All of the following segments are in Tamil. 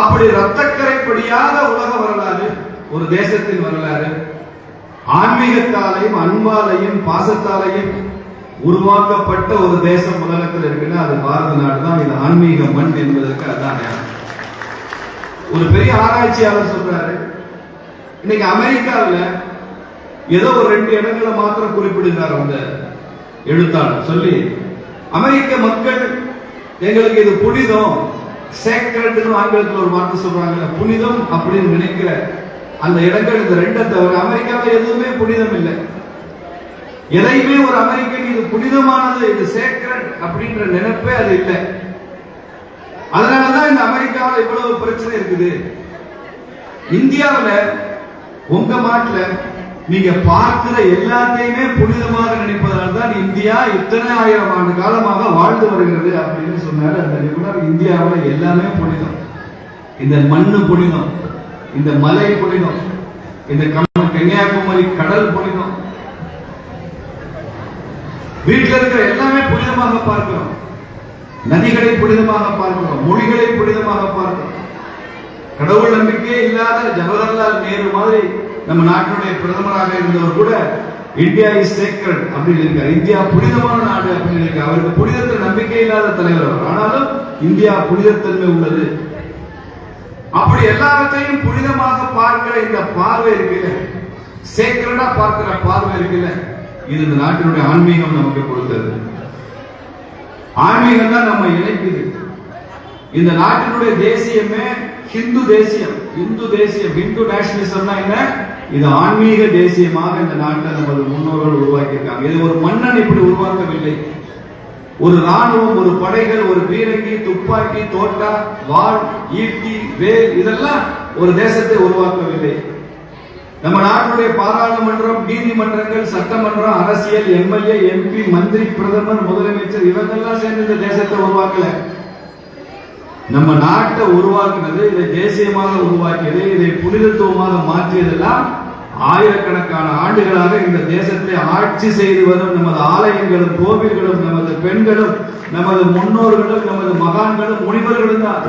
அப்படி ரத்தக்கரை படியாத உலக வரலாறு ஒரு தேசத்தின் வரலாறு. ஆன்மீகத்தாலையும் அன்பாலையும் பாசத்தாலையும் உருவாக்கப்பட்ட ஒரு தேசம் உலகத்தில் இருக்குன்னா அது பாரத நாடு தான். இது ஆன்மீக மண் என்பதற்கு அதுதான் ஒரு பெரிய ஆராய்ச்சியாளர் சொல்றாரு இன்னைக்கு அமெரிக்காவில் ஏதோ ஒரு ரெண்டு இடங்களை மாத்திரம் குறிப்பிடுகிறார் அந்த எழுத்தாளர். சொல்லி அமெரிக்க மக்கள் எங்களுக்கு இது புனிதம். சேக்ரட்னு ஆங்கிலத்தில் ஒரு வார்த்தை சொல்றாங்க புனிதம் அப்படின்னு நினைக்கிற அந்த இடங்கள் இந்த ரெண்டை தவிர அமெரிக்காவில் எதுவுமே புனிதம் இல்லை. எதையுமே ஒரு அமெரிக்கன் இது புனிதமானது இது சேக்ரட் அப்படின்ற நினைப்பே அது இல்லை. அதனாலதான் இந்த அமெரிக்காவில் இவ்வளவு பிரச்சனை இருக்குது. இந்தியாவில் உங்க நாட்டில் நீங்க பார்க்கிற எல்லாத்தையுமே புனிதமாக நினைப்பதால் தான் இந்தியா இத்தனை ஆயிரம் ஆண்டு காலமாக வாழ்ந்து வருகிறது அப்படின்னு சொன்னாரு அந்த நிபுணர். இந்தியாவுல எல்லாமே புனிதம். இந்த மண்ணு புனிதம் இந்த மலை புனிதம் இந்த கன்னியாகுமரி கடல் புனிதம். வீட்டில் இருக்கிற எல்லாமே புனிதமாக பார்க்கிறோம். நதிகளை புனிதமாக பார்க்கிறோம் மொழிகளை புனிதமாக பார்க்கிறோம். கடவுள் நம்பிக்கையே இல்லாத ஜவஹர்லால் நேரு மாதிரி நம்ம நாட்டினுடைய பிரதமராக இருந்தவர் கூட இந்தியா இஸ் சேக்ரட் அப்படின்னு இருக்காரு. இந்தியா புனிதமான நாடு அப்படின்னு இருக்காரு. அவருக்கு புனிதத்தில் நம்பிக்கை இல்லாத தலைவர் அவர். ஆனாலும் இந்தியா புனிதத்தன்மை உள்ளது. அப்படி எல்லாத்தையும் புனிதமாக பார்க்கிற இந்த பார்வை இருக்குல்ல. சேக்கரடா பார்க்கிற பார்வை இருக்குல்ல. இது இந்த நாட்டினுடைய ஆன்மீகம் நமக்கு கொடுத்தது. ஆன்மீகம் தான் நம்ம இணைக்குது. இந்த நாட்டினுடைய தேசியமே ஹிந்து தேசியம். இந்து தேசியம் இந்து நேஷனலிசம்னா என்ன? இது ஆன்மீக தேசியமாக இந்த நாட்டை நமது முன்னோர்கள் உருவாக்கியிருக்காங்க. இது ஒரு மன்னன் இப்படி உருவாக்கவில்லை. ஒரு ராணுவம் ஒரு படைகள் ஒரு பீரங்கி துப்பாக்கி தோட்டா வாள் ஈட்டி வேல் இதெல்லாம் ஒரு தேசத்தை உருவாக்கவில்லை. நம்ம நாட்டுடைய பாராளுமன்றம் நீதிமன்றங்கள் சட்டமன்றம் அரசியல் எம்எல்ஏ எம்பி மந்திரி பிரதமர் முதலமைச்சர் இவங்கெல்லாம் சேர்ந்து இந்த தேசத்தை உருவாக்கல. நம்ம நாட்டை உருவாக்கினது இதை தேசியமாக உருவாக்கியது இதை புனிதத்துவமாக மாற்றியதெல்லாம் ஆயிரக்கணக்கான ஆண்டுகளாக இந்த தேசத்தை ஆட்சி செய்து வரும் நமது ஆலயங்களும் கோவில்களும் நமது பெண்களும் நமது முன்னோர்களும் நமது மகான்களும் முனிவர்களும் தான்.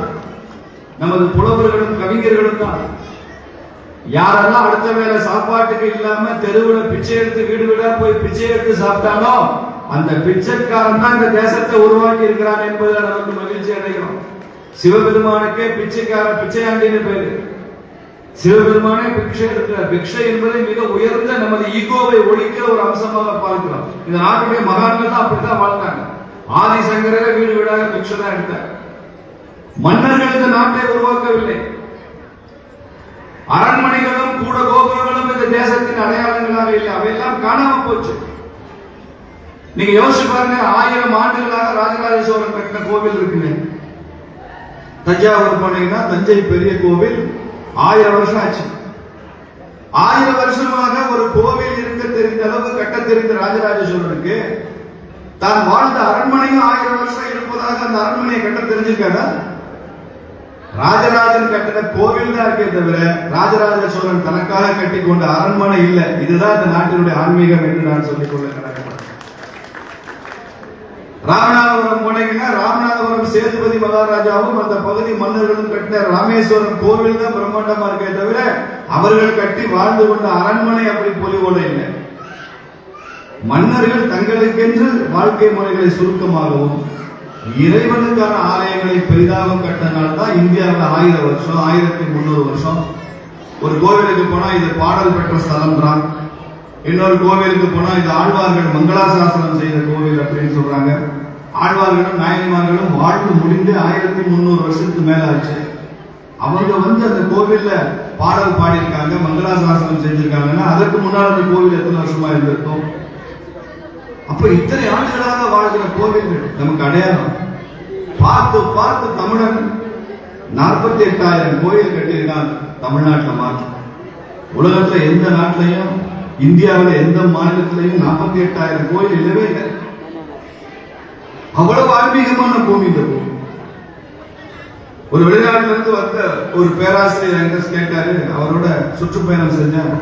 நமது புலவர்களும் கவிஞர்களும் தான். யாரெல்லாம் அடுத்த வேலை சாப்பாட்டுக்கு இல்லாம தெருவுல பிச்சை எடுத்து வீடு வீடா போய் பிச்சை எடுத்து சாப்பிட்டாலும் அந்த பிச்சைக்காரன் தான் இந்த தேசத்தை உருவாக்கி இருக்கிறான் என்பதை நமக்கு மகிழ்ச்சி அடைகிறோம். சிவபெருமானுக்கே பிச்சைக்கார பிச்சையாண்டின்னு பேரு. சிவபெருமானே பிக்ஷை எடுக்கிறார் பிக்ஷை என்பதை மிக உயர்ந்த நமது ஈகோவை ஒழிக்கிற ஒரு அம்சமாக பார்க்கிறோம். இந்த நாட்டுடைய மகான்கள் தான் அப்படித்தான் வாழ்ந்தாங்க. ஆதிசங்கரே வீடு வீடாக பிக்ஷை தான் எடுத்தார். மன்னர்கள் இந்த நாட்டை உருவாக்கவில்லை. அரண்மனைகளும் கூட கோபுரங்களும் இந்த தேசத்தின் அடையாளங்களாக இல்லை. அவையெல்லாம் காணாம போச்சு. நீங்க யோசிச்சு பாருங்க ஆயிரம் ஆண்டுகளாக ராஜராஜ சோழன் கட்டின கோவில் இருக்குன்னு தஞ்சாவூர் போனீங்கன்னா தஞ்சை பெரிய கோவில் ஆயிரம் வருஷம் ஆச்சு. ஆயிரம் வருஷமாக ஒரு கோவில் இருக்க தெரிந்த அளவு கட்ட தெரிந்த ராஜராஜ சோழனுக்கு தான் வாழ்ந்த அரண்மனையும் ஆயிரம் வருஷம் இருப்பதாக அந்த அரண்மனையை கட்ட தெரிஞ்சிருக்காதா ராஜராஜன் கட்டின கோவில் தான் இருக்கே தவிர ராஜராஜ சோழன் தனக்காக கட்டி கொண்ட அரண்மனை இல்லை. இதுதான் இந்த நாட்டினுடைய ஆன்மீகம் என்று நான் சொல்லிக் கொள்ள கடமைப்பட்டேன் ராமநாதபுரம் போனீங்கன்னா ராமநாதபுரம் சேதுபதி மகாராஜாவும் அந்த பகுதி மன்னர்களும் கட்டின ராமேஸ்வரம் கோவில் தான் பிரம்மாண்டமா இருக்கே தவிர அவர்கள் கட்டி வாழ்ந்து கொண்ட அரண்மனை அப்படி பொலிவோட இல்லை. மன்னர்கள் தங்களுக்கென்று வாழ்க்கை முறைகளை சுருக்கமாகவும் இறைவனுக்கான ஆலயங்களை பெரிதாக கட்டினால தான் இந்தியாவில் ஆயிரம் வருஷம் ஆயிரத்தி முந்நூறு வருஷம். ஒரு கோவிலுக்கு போனா இது பாடல் பெற்ற ஸ்தலம் தான். இன்னொரு கோவிலுக்கு போனா இது ஆழ்வார்கள் மங்களாசாசனம் செய்த கோவில் அப்படின்னு சொல்றாங்க. ஆழ்வார்களும் நாயன்மார்களும் வாழ்வு முடிந்து ஆயிரத்தி முந்நூறு வருஷத்துக்கு மேல ஆச்சு. அவங்க வந்து அந்த கோவில்ல பாடல் பாடியிருக்காங்க மங்களாசாசனம் செஞ்சிருக்காங்கன்னா அதற்கு முன்னால் அந்த கோவில் எத்தனை வருஷமா இருந்திருக்கும்? அப்ப இத்தனை ஆண்டுகளாக வாழ்கிற கோவில்கள் நமக்கு அடையாளம். பார்த்து பார்த்து தமிழன் நாற்பத்தி எட்டாயிரம் கோயில் கட்டியிருக்கான் தமிழ்நாட்டில் மாற்றம் உலகத்துல எந்த நாட்டிலையும் இந்தியாவில் எந்த மாநிலத்திலையும் நாற்பத்தி எட்டாயிரம் கோயில் இல்லவே இல்லை. அவ்வளவு ஆன்மீகமான பூமி இந்த பூமி. ஒரு வெளிநாட்டுல இருந்து வந்த ஒரு பேராசிரியர் எங்க கேட்டாரு அவரோட சுற்றுப்பயணம் செஞ்சேன்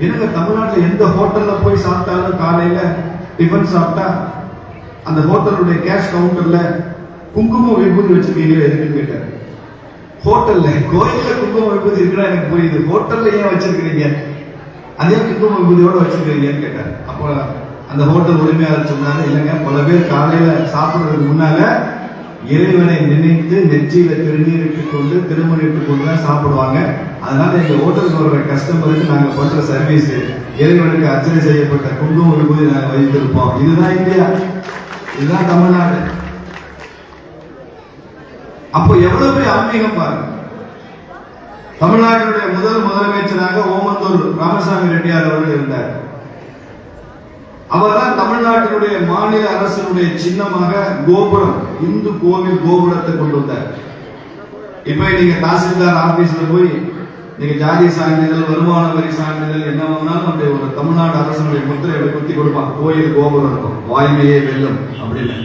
என்னங்க தமிழ்நாட்டில் எந்த ஹோட்டல்ல போய் சாப்பிட்டாலும் காலையில டிஃபன் சாப்பிட்டா அந்த ஹோட்டலுடைய கேஷ் கவுண்டர்ல குங்குமம் விபூதி வச்சிருக்கீங்களா எதுக்குன்னு கேட்டாரு. ஹோட்டல்ல கோயில்ல குங்குமம் விபூதி இருக்குன்னா எனக்கு புரியுது. ஹோட்டல்ல ஏன் வச்சிருக்கிறீங்க? அதே குங்குமம் விபூதியோட வச்சிருக்கிறீங்கன்னு கேட்டார். அப்போ அந்த ஹோட்டல் உரிமையாளர் சொன்னாரு இல்லைங்க பல பேர் காலையில சாப்பிடுறதுக்கு முன்னால இறைவனை நினைத்து நெற்றியில திருநீரிட்டு கொண்டு திருமணிட்டு கொண்டு தான் சாப்பிடுவாங்க. அதனால எங்க ஹோட்டலுக்கு வர்ற கஸ்டமருக்கு நாங்க பண்ற சர்வீஸ் இறைவனுக்கு அர்ச்சனை செய்யப்பட்ட குங்கும விபூதி நாங்க வைத்திருப்போம். இதுதான் இந்தியா. இதுதான் தமிழ்நாடு. அப்போ எவ்வளவு பெரிய ஆன்மீகம் பாருங்க. தமிழ்நாட்டினுடைய முதல் முதலமைச்சராக ஓமந்தூர் ராமசாமி ரெட்டியார் அவர்கள் இருந்தார். அவர்தான் தமிழ்நாட்டினுடைய மாநில அரசினுடைய சின்னமாக கோபுரம் இந்து கோவில் கோபுரத்தை கொண்டு வந்தார். இப்ப நீங்க தாசில்தார் ஆபீஸ்ல போய் நீங்க ஜாதி சான்றிதழ் வருமான வரி சான்றிதழ் என்ன வேணாலும் அந்த ஒரு தமிழ்நாடு அரசனுடைய முத்திரையை குத்தி கொடுப்பான் கோயில் கோபுரம் இருக்கும். வாய்மையே வெல்லும் அப்படின்னு.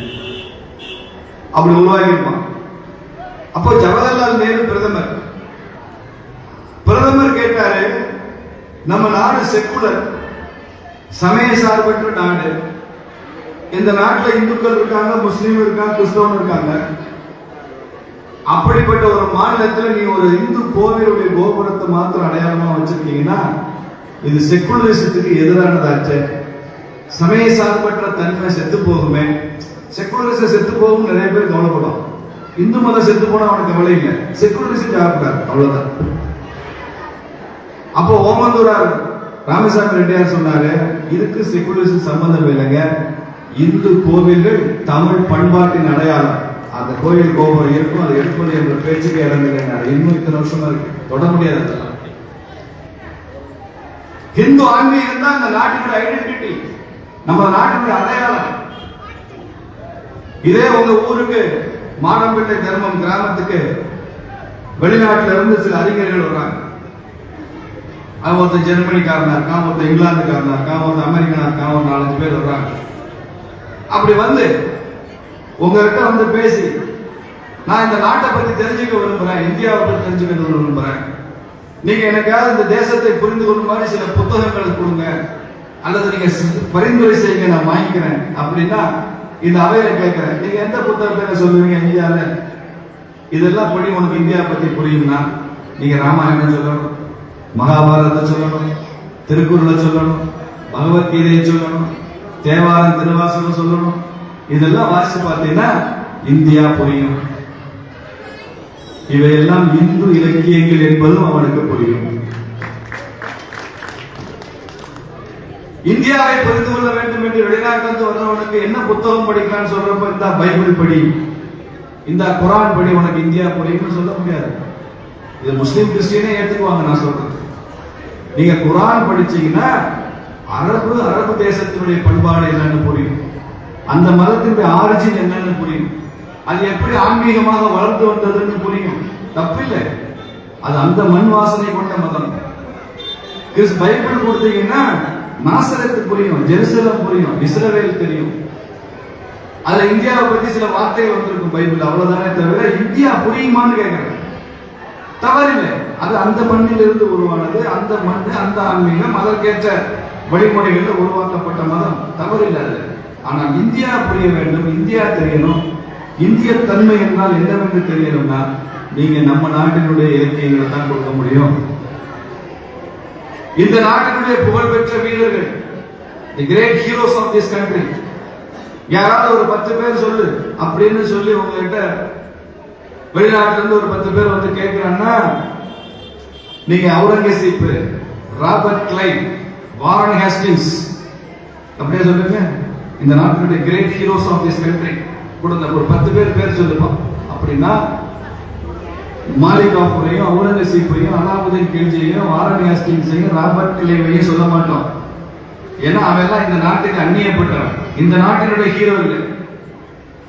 அப்படி உருவாக்கியிருப்பான் அப்போ ஜவஹர்லால் நேரு பிரதமர் பிரதமர் கேட்டாரு நம்ம நாடு செக்குலர். சமய சார்பற்ற நாடு. இந்த நாட்டில் இந்துக்கள் இருக்காங்க முஸ்லீம் இருக்காங்க கிறிஸ்தவன் இருக்காங்க. அப்படிப்பட்ட ஒரு மாநிலத்தில் நீ ஒரு இந்து கோவிலுடைய கோபுரத்தை மாத்திரம் அடையாளமா வச்சிருக்கீங்கன்னா இது செக்குலரிசத்துக்கு எதிரானதாச்சு சமய சார்பற்ற தன்மை செத்து போகுமே. செக்குலரிசம் செத்து போகும் நிறைய பேர் கவலைப்படும் இந்து மதம் செத்து போனா அவனுக்கு கவலை இல்லை. செக்குலரிசம் ஜாபக்கார் அவ்வளவுதான். அப்போ ஓமந்தூரார் ராமசாமி ரெட்டியார் சொன்னாரு இதுக்கு செகுலரிசம் சம்பந்தம் இல்லைங்க. இந்து கோவில்கள் தமிழ் பண்பாட்டின் அடையாளம். அந்த கோயில் கோபுரம் இருக்கும் அதை எடுப்பது என்ற பேச்சுக்கு இறங்குங்க இன்னும் இத்தனை வருஷமா இருக்கு. தொட முடியாது அதெல்லாம் ஹிந்து ஆன்மீகம் தான் அந்த நாட்டினுடைய ஐடென்டிட்டி நம்ம நாட்டினுடைய அடையாளம். இதே உங்க ஊருக்கு மாடம்பேட்டை தர்மம் கிராமத்துக்கு வெளிநாட்டுல இருந்து சில அறிஞர்கள் வர்றாங்க. அவன் ஒருத்தர் ஜெர்மனிக்காரனா இருக்கான் ஒருத்தர் இங்கிலாந்துக்காரனா இருக்கான் ஒருத்த அமெரிக்கனா இருக்கான் ஒரு நாலஞ்சு பேர் வர்றாங்க. அப்படி வந்து உங்ககிட்ட வந்து பேசி நான் இந்த நாட்டை பத்தி தெரிஞ்சுக்க விரும்புறேன் இந்தியாவை பத்தி தெரிஞ்சுக்க விரும்புறேன். நீங்க எனக்காவது இந்த தேசத்தை புரிந்து கொள்ளும் மாதிரி சில புத்தகங்கள் கொடுங்க. அல்லது நீங்க பரிந்துரை செய்யுங்க நான் வாங்கிக்கிறேன். அப்படின்னா இந்த அவையில கேட்கிறேன். நீங்க எந்த புத்தகத்தை சொல்லுவீங்க இந்தியாவில் இதெல்லாம் படி உனக்கு இந்தியா பத்தி புரியும்னா நீங்க ராமாயணம் சொல்லணும். மகாபாரதத்தை சொல்லணும் திருக்குறளை சொல்லணும் பகவத்கீதையை சொல்லணும் தேவாரம் திருவாசகம் சொல்லணும். இதெல்லாம் வாசிச்சு பார்த்தீங்கன்னா இந்தியா புரியும். இவையெல்லாம் இந்து இலக்கியங்கள் என்பதும் அவனுக்கு புரியும். இந்தியாவை புரிந்து கொள்ள வேண்டும் என்று வெளிநாட்டிலிருந்து வந்தவனுக்கு என்ன புத்தகம் படிக்கலாம்னு சொல்றப்ப இந்த பைபிள் படி இந்த குரான் படி உனக்கு இந்தியா புரியும்னு சொல்ல முடியாது. இது முஸ்லீம் கிறிஸ்டியனே ஏத்துக்குவாங்க நான் சொல்றேன் நீங்க குரான் படிச்சீங்கன்னா அரபு அரபு தேசத்தினுடைய பண்பாடு என்னன்னு புரியும். அந்த மதத்தினுடைய ஆரிஜின் என்னன்னு புரியும். அது எப்படி ஆன்மீகமாக வளர்ந்து வந்ததுன்னு புரியும். தப்பில்லை. அது அந்த மண் வாசனை கொண்ட மதம். பைபிள் கொடுத்தீங்கன்னா நாசரத்து புரியும் ஜெருசலம் புரியும் இஸ்ரவேல் தெரியும். அதுல இந்தியாவை பத்தி சில வார்த்தைகள் வந்திருக்கும் பைபிள் அவ்வளவுதானே தவிர இந்தியா புரியுமான்னு கேட்கிறேன் தவறில்லை. அது அந்த மண்ணிலிருந்து உருவானது அந்த மண் அந்த ஆன்மீகம் அதற்கேற்ற வழிமுறைகளில் உருவாக்கப்பட்ட மதம். தவறில்லை அது. ஆனால் இந்தியா புரிய வேண்டும் இந்தியா தெரியணும். இந்திய தன்மை என்றால் என்னவென்று தெரியணும்னா நீங்க நம்ம நாட்டினுடைய இலக்கியங்களை தான் கொடுக்க முடியும். இந்த நாட்டினுடைய புகழ்பெற்ற வீரர்கள் the great heroes of this country யாராவது ஒரு பத்து பேர் சொல்லு அப்படின்னு சொல்லி உங்ககிட்ட வெளிநாட்டுல இருந்து ஒரு பத்து பேர் வந்து கேட்கிறான்னா நீங்க Aurangzeb Robert Clive Warren Hastings அப்படியே சொல்லுங்க. இந்த நாட்டினுடைய great heroes of this country கொடுத்த ஒரு பத்து பேர் பேர் சொல்லுவோம். அப்படின்னா மாலிக் ஆஃபரையும் அவுரங்கசீப்பையும் அலாவுதீன் கில்ஜியையும் வாரன் ஹேஸ்டிங்ஸையும் ராபர்ட் கிளைவையும் சொல்ல மாட்டோம். ஏன்னா அவெல்லாம் இந்த நாட்டுக்கு அந்நியப்பட்டவன் இந்த நாட்டினுடைய ஹீரோ இல்லை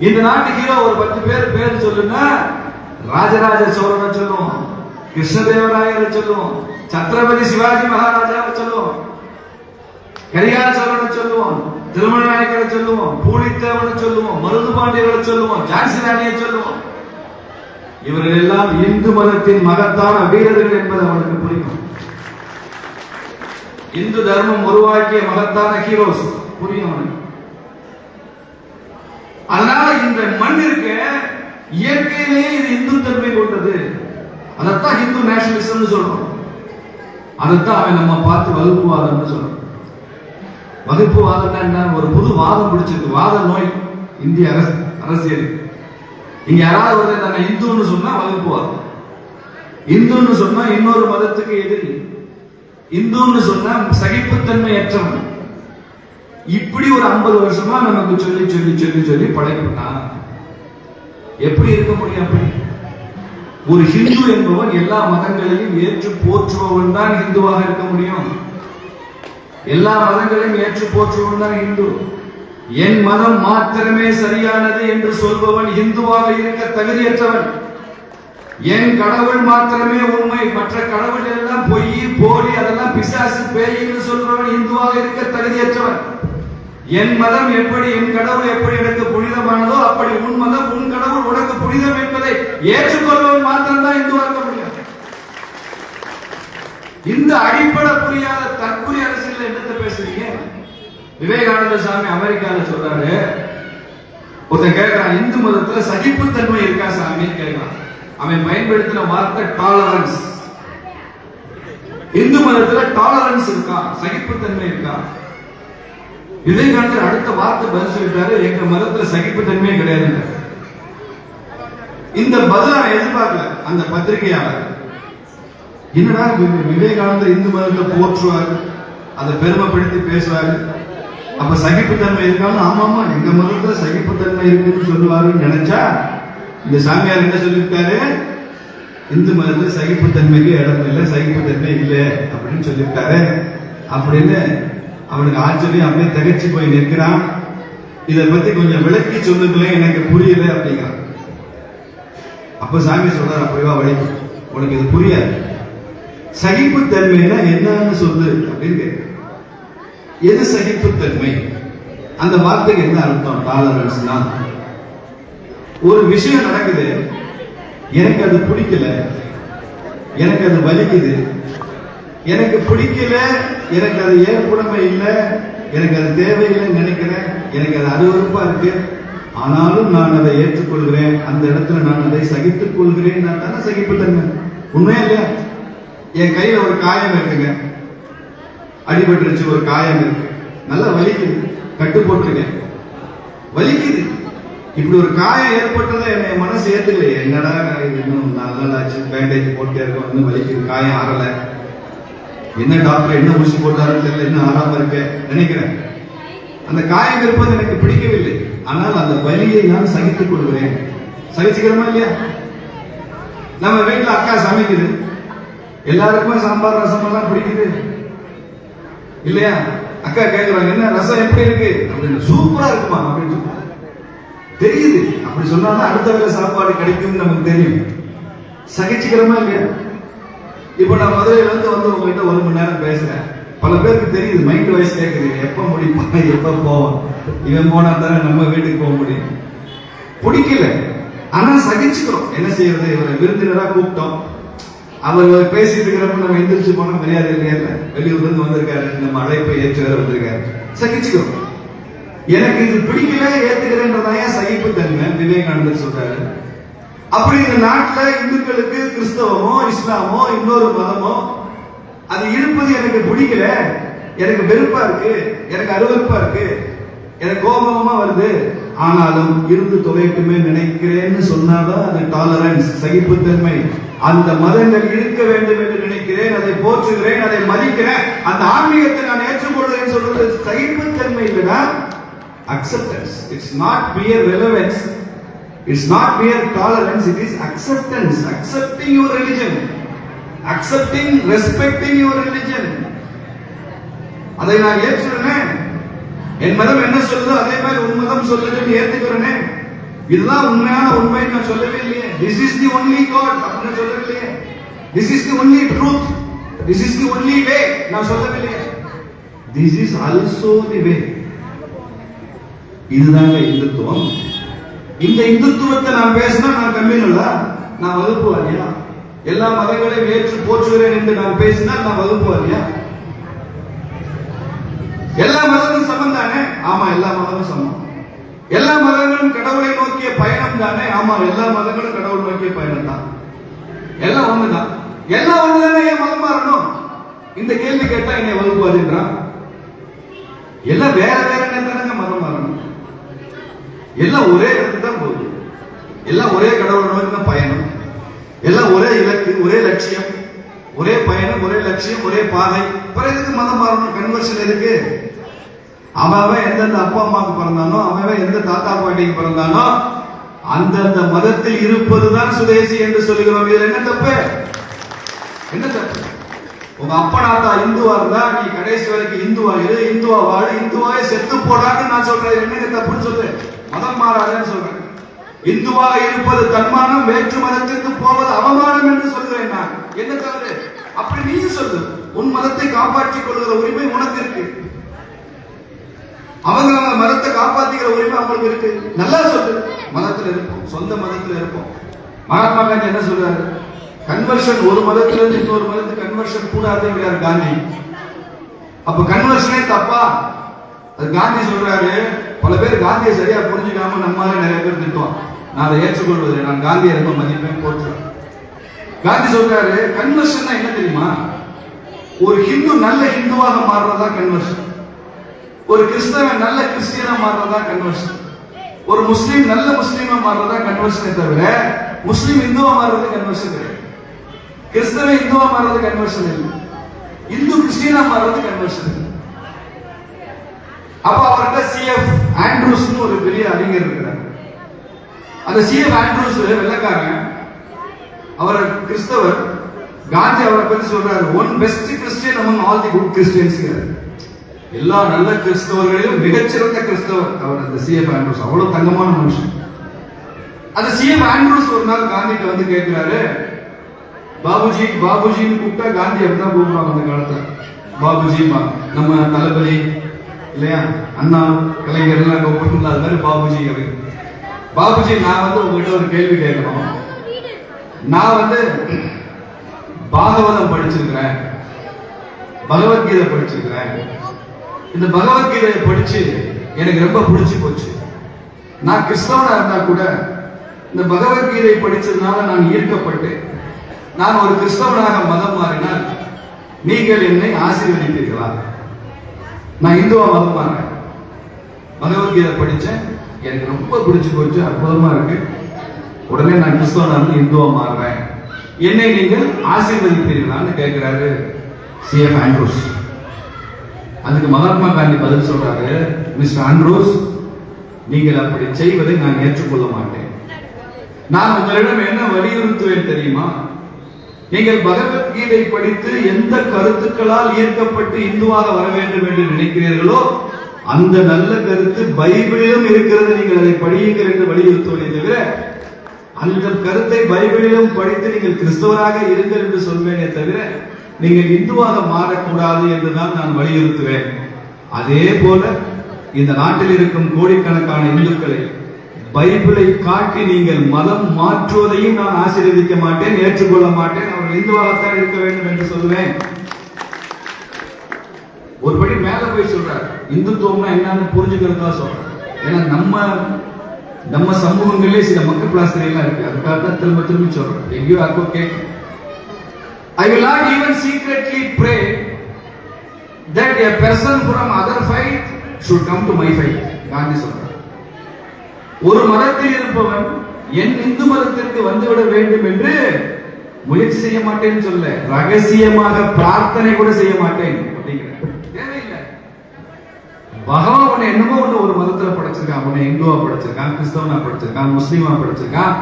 இந்த நாட்டு ஹீரோ ஒரு பத்து பேர் பேர் சொல்லுன்னா ராஜராஜ சோழனை சொல்லுவோம் கிருஷ்ணதேவராயரை சொல்லுவோம் சத்ரபதி சிவாஜி மகாராஜாவை சொல்லுவோம் கரிகால சோழனை சொல்லுவோம் திருமண நாயக்கரை சொல்லுவோம் பூலித்தேவனை சொல்லுவோம் மருது பாண்டியர்களை சொல்லுவோம் ஜான்சி ராணியை சொல்லுவோம். இவர்கள் எல்லாம் இந்து மதத்தின் மகத்தான வீரர்கள் என்பது அவனுக்கு புரியும். இந்து தர்மம் உருவாக்கிய மகத்தான ஹீரோஸ் புரியும் அவனுக்கு. அதனால இந்த மண்ணிற்கு இயற்கையிலேயே இது இந்து தன்மை கொண்டது. அதைத்தான் ஹிந்து நேஷனலிசம் சொல்றோம். அதைத்தான் அவன் நம்ம பார்த்து வகுப்புவாதம்னு சொல்றோம். வகுப்புவாதம்னா என்ன? ஒரு புது வாதம் பிடிச்சிருக்கு. வாத நோய். இந்திய அரசு அரசியல். இங்க யாராவது வந்து நாங்க இந்துன்னு சொன்னா வகுப்புவாதம். இந்துன்னு சொன்னா இன்னொரு மதத்துக்கு எதிரி. இந்துன்னு சொன்னா சகிப்புத்தன்மையற்றவன். இப்படி ஒரு ஐம்பது வருஷமா நமக்கு சொல்லி சொல்லி சொல்லி சொல்லி படைப்புட்டான். எப்படி இருக்க முடியும் அப்படி? ஒரு ஹிந்து என்பவன் எல்லா மதங்களையும் ஏற்று போற்றுபவன் தான் இந்துவாக இருக்க முடியும். எல்லா மதங்களையும் ஏற்று போற்றுபவன் தான் ஹிந்து. என் மதம் மாத்திரமே சரியானது என்று சொல்பவன் ஹிந்துவாக இருக்க தகுதியற்றவன். என் கடவுள் மாத்திரமே உண்மை. மற்ற கடவுள் எல்லாம் பொய் போலி அதெல்லாம் பிசாசு பேய் என்று சொல்றவன் இந்துவாக இருக்க தகுதியற்றவன். என் மதம் எப்படி என் கடவுள் எப்படி எனக்கு புனிதமானதோ அப்படி உன் மதம் உன் கடவுள் உனக்கு புனிதம் என்பதை ஏற்றுக்கொள்பவன் மாத்திரம்தான் இந்துவாக்க முடியும் இந்த அடிப்படை புரியாத தற்கொலை அரசியல் என்னத்தை பேசுறீங்க? விவேகானந்த சாமி அமெரிக்கால சொல்றாரு. ஒருத்தன் கேட்கிறான் இந்து மதத்துல சகிப்புத்தன்மை இருக்கா சாமின்னு கேட்கிறான் அவன் பயன்படுத்தின வார்த்தை டாலரன்ஸ் இந்து மதத்துல டாலரன்ஸ் இருக்கா? சகிப்புத்தன்மை இருக்கா? விவேகானந்தர் அடுத்த வார்த்தை பதில் சொல்லிட்டாரு. எங்க மதத்துல சகிப்புத்தன்மையே கிடையாது இந்த பதில் நான் எதிர்பார்க்கல. அந்த பத்திரிகையாளர். என்னடா விவேகானந்தர் இந்து மதத்தை போற்றுவார் அதை பெருமைப்படுத்தி பேசுவாரு. அப்ப சகிப்புத்தன்மை இருக்கான்னு ஆமா எங்க மதத்துல சகிப்புத்தன்மை இருக்குன்னு சொல்லுவாருன்னு நினைச்சா இந்த சாமியார் என்ன சொல்லியிருக்காரு? இந்து மதத்துல சகிப்புத்தன்மைக்கு இடம் இல்லை சகிப்புத்தன்மை இல்லை அப்படின்னு சொல்லியிருக்காரு. அப்படின்னு அவனுக்கு ஆச்சரியம் அப்படியே தகச்சு போய் நிற்கிறான். இதை பத்தி கொஞ்சம் விளக்கி சொல்லுங்களேன் எனக்கு புரியல அப்படிங்கிறான் அப்ப சாமி சொல்றாரு அப்படிவா வழி. உனக்கு இது புரியாது. சகிப்புத்தன்மைனா என்னன்னு சொல்லு அப்படின்னு கேட்கிறேன். எது சகிப்புத்தன்மை? அந்த வார்த்தைக்கு என்ன அர்த்தம்? டாலரன்ஸ்னா ஒரு விஷயம் நடக்குது. எனக்கு அது பிடிக்கல. எனக்கு அது வலிக்குது. எனக்கு பிடிக்கல எனக்கு அது ஏற்புடைமை இல்லை எனக்கு அது தேவையில்லைன்னு நினைக்கிறேன். எனக்கு அது அருவறுப்பா இருக்கு. ஆனாலும் நான் அதை ஏற்றுக்கொள்கிறேன். அந்த இடத்துல நான் அதை சகித்துக் கொள்கிறேன். நான் தானே சகிப்புத்தன்மை. உண்மையா இல்லையா? என் கையில ஒரு காயம் இருக்குங்க. அடிபட்டுருச்சு ஒரு காயம் இருக்கு. நல்லா வலிக்குது. கட்டு போட்டிருக்கேன் வலிக்குது. இப்படி ஒரு காயம் ஏற்பட்டதை என்னை மனசு ஏத்துக்கலையே. என்னடா இது இன்னும் நல்லாச்சு ஆச்சு? பேண்டேஜ் போட்டே இருக்கோம். இன்னும் வலிக்குது. காயம் ஆறலை. என்ன டாக்டர் என்ன ஊசி போட்டாருன்னு தெரியல என்ன ஆறாம இருக்க நினைக்கிறேன். அந்த காயம் இருப்பது எனக்கு பிடிக்கவில்லை. ஆனால் அந்த வலியை நான் சகித்துக் கொள்கிறேன். சகிச்சுக்கிறோமா இல்லையா? நம்ம வீட்டுல அக்கா சமைக்குது. எல்லாருக்குமே சாம்பார் ரசம் எல்லாம் பிடிக்குது. இல்லையா? அக்கா கேட்கிறாங்க என்ன ரசம் எப்படி இருக்கு? அப்படின்னு சூப்பரா இருக்குமா? அப்படின்னு சொல்லுவாங்க தெரியுது. அப்படி சொன்னாதான் அடுத்த வேலை சாப்பாடு கிடைக்கும்னு நமக்கு தெரியும். சகிச்சுக்கிறோமா இல்லையா? இப்போ நான் மதுரையில இருந்து வந்து உங்ககிட்ட ஒரு மணி நேரம் பேசுறேன். பல பேருக்கு தெரியுது மைண்ட் வாய்ஸ் கேட்குது எப்ப முடிப்பா எப்ப போவோம் இவன் போனா தானே நம்ம வீட்டுக்கு போக முடியும். பிடிக்கல. ஆனா சகிச்சுக்கிறோம். என்ன செய்யறது? இவரை விருந்தினரா கூப்பிட்டோம். அவர் பேசிட்டு இருக்கிறப்ப நம்ம எந்திரிச்சு போனா மரியாதை இல்லையா? இல்ல வெளியூர்ல இருந்து வந்திருக்காரு. நம்ம அழைப்பை ஏற்று வேற வந்திருக்காரு. சகிச்சுக்கிறோம். எனக்கு இது பிடிக்கல ஏத்துக்கிறேன்றதான் சகிப்புத்தன்மை விவேகானந்தர் சொல்றாரு. அப்படி இந்த நாட்டுல இந்துக்களுக்கு கிறிஸ்தவமோ இஸ்லாமோ இன்னொரு மதமோ அது இருப்பது எனக்கு பிடிக்கல. எனக்கு வெறுப்பா இருக்கு. எனக்கு அருவறுப்பா இருக்கு. எனக்கு கோபமா வருது. ஆனாலும் இருந்து துவைக்குமே நினைக்கிறேன்னு சொன்னாதான் அது டாலரன்ஸ் சகிப்புத்தன்மை. அந்த மதங்கள் இருக்க வேண்டும் என்று நினைக்கிறேன். அதை போற்றுகிறேன். அதை மதிக்கிறேன். அந்த ஆன்மீகத்தை நான் ஏற்றுக்கொள்கிறேன் சொல்றது சகிப்புத்தன்மை இல்லைன்னா acceptance it's not bare relevance it's not bare tolerance it is acceptance accepting your religion accepting respecting your religion அதை நான் ஏற்றுறேன் என் மதம் என்ன சொல்லுதோ அதே மாதிரி உன் மதம் சொல்லுதுன்னு ஏத்துக்கிறேனே? இதுதான் உண்மையான உண்மை நான் சொல்லவே இல்லையே. This is the only God அப்படின்னு சொல்லவே இல்லையே. This is the only truth this is the only way நான் சொல்லவே இல்லையே. This is also the way இதுதாங்க இந்துத்துவம். இந்த இந்துத்துவத்தை நான் பேசினா நான் கம்மியா நான் வகுப்புவாரியா எல்லா மதங்களையும் ஏற்று போற்றுகிறேன் என்று நான் பேசினா நான் வகுப்புவாரியா எல்லா மதமும் சமம் தானே? ஆமா எல்லா மதமும் சமம். எல்லா மதங்களும் கடவுளை நோக்கிய பயணம் தானே? ஆமா எல்லா மதங்களும் கடவுள் நோக்கிய பயணம் தான். எல்லாம் ஒண்ணுதான். எல்லாம் ஒண்ணுதானே ஏன் மதம் மாறணும்? இந்த கேள்வி கேட்டா என்னை வகுப்பாதுன்றான் எல்லாம் வேற வேற தானங்க மதம் மாறும் எல்லாம் ஒரே இடத்துக்கு தான் போகுது. எல்லாம் ஒரே கடவுளோட நோக்கி தான் பயணம். எல்லாம் ஒரே இலக்கு ஒரே லட்சியம். ஒரே பயணம் ஒரே லட்சியம் ஒரே பாதை. பிறகு எதுக்கு மதம் மாறணும்? கன்வர்ஷன் இருக்கு அவன் அவன் எந்தெந்த அப்பா அம்மாவுக்கு பிறந்தானோ அவன் எந்த தாத்தா பாட்டிக்கு பிறந்தானோ அந்தந்த மதத்தில் இருப்பதுதான் சுதேசி என்று சொல்லுகிறோம். இதுல என்ன தப்பு? என்ன தப்பு? உங்க அப்பா நாத்தா இந்துவா இருந்தா நீ கடைசி வரைக்கும் இந்துவா இரு இந்துவா வாழு இந்துவாவே செத்து போடான்னு நான் சொல்றேன். என்ன தப்புன்னு சொல்லு. மதம் மாறாதுன்னு சொல்றேன். இந்துவாக இருப்பது தன்மானம் வேற்று மதத்திற்கு போவது அவமானம் என்று சொல்கிறேன் நான். என்ன தவறு அப்படி நீயும் சொல்லு. உன் மதத்தை காப்பாற்றிக் கொள்கிற உரிமை உனக்கு இருக்கு. அவங்க அவங்க மதத்தை காப்பாத்திக்கிற உரிமை அவங்களுக்கு இருக்கு. நல்லா சொல்லு. மதத்துல இருப்போம். சொந்த மதத்துல இருப்போம். மகாத்மா காந்தி என்ன சொல்றாரு? கன்வர்ஷன் ஒரு மதத்துல இருந்து இன்னொரு மதத்துக்கு கன்வர்ஷன் கூடாதுங்கிறார் காந்தி. அப்ப கன்வர்ஷனே தப்பா? அது காந்தி சொல்றாரு பல பேர் காந்தியை சரியா புரிஞ்சுக்காம நம்மால நிறைய பேர் திட்டுவான் நான் அதை ஏற்றுக்கொள்வதில்லை. நான் காந்தியை ரொம்ப மதிப்பேன் போற்றுவேன். காந்தி சொல்றாரு கன்வர்ஷன் என்ன தெரியுமா? ஒரு ஹிந்து நல்ல ஹிந்துவாக மாறுறதா கன்வர்ஷன் ஒரு கிறிஸ்தவன் நல்ல கிறிஸ்டியனா மாறுறதா கன்வர்ஷன் ஒரு முஸ்லீம் நல்ல முஸ்லீமா மாறுறதா கன்வர்ஷனே தவிர முஸ்லீம் இந்துவா மாறுறது கன்வர்ஷன் கிடையாது. கிறிஸ்தவன் இந்துவா மாறுறது கன்வர்ஷன் இல்லை. இந்து கிறிஸ்டியனா மாறுறது கன்வர்ஷன் இல்லை. அப்ப அவர்கிட்ட சிஎஃப் ஆண்ட்ரூஸ்னு ஒரு பெரிய அறிஞர் இருக்கிறார். அந்த சிஎஃப் ஆண்ட்ரூஸ் வெள்ளக்காரன் அவர் கிறிஸ்தவர் காந்தி அவரை பத்தி சொல்றாரு one best Christian among all the good Christians எல்லா நல்ல கிறிஸ்தவர்களிலும் மிகச்சிறந்த கிறிஸ்தவர் அவர் அந்த சிஎஃப் ஆண்ட்ரூஸ் அவ்வளவு தங்கமான மனுஷன். அந்த சிஎஃப் ஆண்ட்ரூஸ் ஒரு நாள் காந்திட்ட வந்து கேட்கிறாரு பாபுஜி பாபுஜின்னு கூப்பிட்டா காந்தி அப்படிதான் கூப்பிடுவாங்க அந்த காலத்துல. பாபுஜி நம்ம தளபதி இல்லையா? அண்ணா கலைஞர் எல்லாம் கூப்பிட்டு அது மாதிரி பாபுஜி அப்படின்னு பாபுஜி நான் வந்து உங்ககிட்ட ஒரு கேள்வி கேட்கணும். நான் வந்து பாகவதம் படிச்சிருக்கிறேன். பகவத்கீதை படிச்சிருக்கிறேன். இந்த பகவத்கீதையை படிச்சு எனக்கு ரொம்ப பிடிச்சி போச்சு. நான் கிறிஸ்தவனா இருந்தா கூட இந்த பகவத்கீதை படிச்சதுனால நான் ஈர்க்கப்பட்டு நான் ஒரு கிறிஸ்தவனாக மதம் மாறினால் நீங்கள் என்னை ஆசீர்வதிப்பீர்களா? நான் இந்துவா மதம் மாறேன் பகவத்கீதை எனக்கு ரொம்ப பிடிச்சு போச்சு அற்புதமாக இருக்கு. உடனே நான் கிறிஸ்தவனாக இந்துவா மாறுறேன் என்னை நீங்கள் ஆசீர்வதிப்பீர்களான்னு கேட்கிறாரு சிஎம் ஆண்ட்ரூஸ். அதுக்கு மகாத்மா காந்தி பதில் சொல்றாரு மிஸ்டர் ஆண்ட்ரூஸ் நீங்கள் அப்படி செய்வதை நான் ஏற்றுக்கொள்ள மாட்டேன். நான் உங்களிடம் என்ன வலியுறுத்துவேன் தெரியுமா? நீங்கள் பகவத்கீதை படித்து எந்த கருத்துக்களால் ஈர்க்கப்பட்டு இந்துவாக வர வேண்டும் என்று நினைக்கிறீர்களோ அந்த நல்ல கருத்து பைபிளிலும் இருக்கிறது. நீங்கள் அதை படியுங்கள் என்று வலியுறுத்துவதை தவிர அந்த கருத்தை பைபிளிலும் படித்து நீங்கள் கிறிஸ்தவராக இருங்கள் என்று சொல்வேனே தவிர நீங்கள் இந்துவாக மாறக்கூடாது என்றுதான் நான் வலியுறுத்துவேன். அதே போல இந்த நாட்டில் இருக்கும் கோடிக்கணக்கான இந்துக்களை பைபிளை காட்டி நீங்கள் மதம் மாற்றுவதையும் நான் ஆசீர்வதிக்க மாட்டேன் ஏற்றுக்கொள்ள மாட்டேன். அவர்கள் இந்துவாகத்தான் இருக்க வேண்டும் என்று சொல்லுவேன். ஒருபடி மேல போய் சொல்றாரு. இந்துத்துவம்னா என்னன்னு புரிஞ்சுக்கிறதா சொல்றாரு ஏன்னா நம்ம நம்ம சமூகங்களே சில மக்கள் பிளாஸ்டர் எல்லாம் இருக்கு. அதுக்காக தான் திரும்ப திரும்ப சொல்றேன். எங்கேயோ யாருக்கோ கேட்கும் I will not even secretly pray that a person from other faith should come to my faith Gandhi சொல்றார். ஒரு மதத்தில் இருப்பவன் என் இந்து மதத்திற்கு வந்துவிட வேண்டும் என்று முயற்சி செய்ய மாட்டேன்னு சொல்ல ரகசியமாக பிரார்த்தனை கூட செய்ய மாட்டேன் அப்படிங்கிறார். தேவையில்லை. பகவான் உன்னை என்னமோ ஒண்ணு ஒரு மதத்துல படைச்சிருக்கான். உன்னை இந்துவா படைச்சிருக்கான். கிறிஸ்தவனா படைச்சிருக்கான். முஸ்லீமா படைச்சிருக்கான்.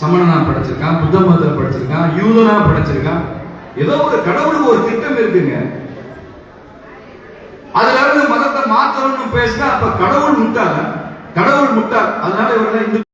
சமணனா படைச்சிருக்கான். புத்த மதத்துல படைச்சிருக்கான். யூதனா படைச்சிருக்கான். ஏதோ ஒரு கடவுளுக்கு ஒரு திட்டம் இருக்குங்க. அதுல இருந்து மதத்தை மாத்தணும்னு பேசினா அப்ப கடவுள் முட்டாள்? கடவுள் முட்டாள். அதனால இவரெல்லாம் இந்து